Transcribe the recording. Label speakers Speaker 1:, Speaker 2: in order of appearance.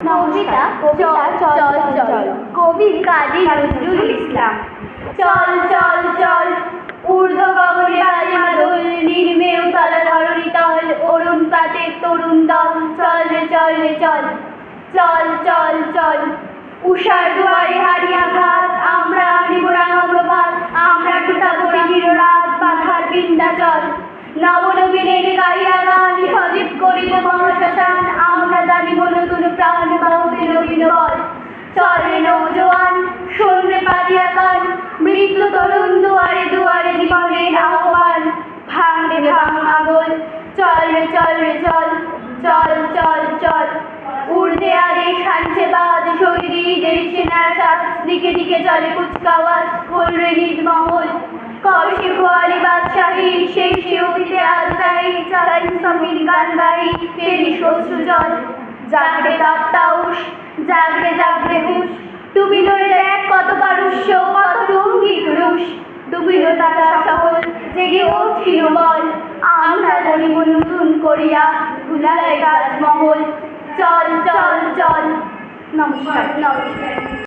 Speaker 1: কবিতা চল চল কবি কাজী নজরুল ইসলাম। চল চল চল। ঊর্ধ্ব গগনে বাজে মাদল নির্মেয় তলা ধরণী তল অরুণ পাতে তরুণ দল। চল রে চল রে চল। চল চল চল। উষার দুয়ারে হারিয়া ঘাত আমরা আনিব রাঙা প্রভাত আমরা টুটাবো রাত পাখার নবনবীনের গাইয়া গান চল চল চল চল চল চল। উর্ধে আরে সাঞ্চে বাদ শহীদের সেনার সাত দিকে দিকে চলে কুচকাওয়াজ খোল রে নির্মহল কৌশি খোয়ালি বাদশাহী, সেই সে অতীতে আজ তাই চালাই সমীর গান গাই ফেরি শস্য জল। জাগরে তাপ তাউস জাগরে জাগরে হুশ। ডুবিল এক কত পারস্য কত রঙ্গিক রুশ ডুবিল তারা সকল, জেগে উঠিল বল। গরিব নতুন করিয়া ভুলায় রাজমহল চল চল চল। নমস্কার নমস্কার।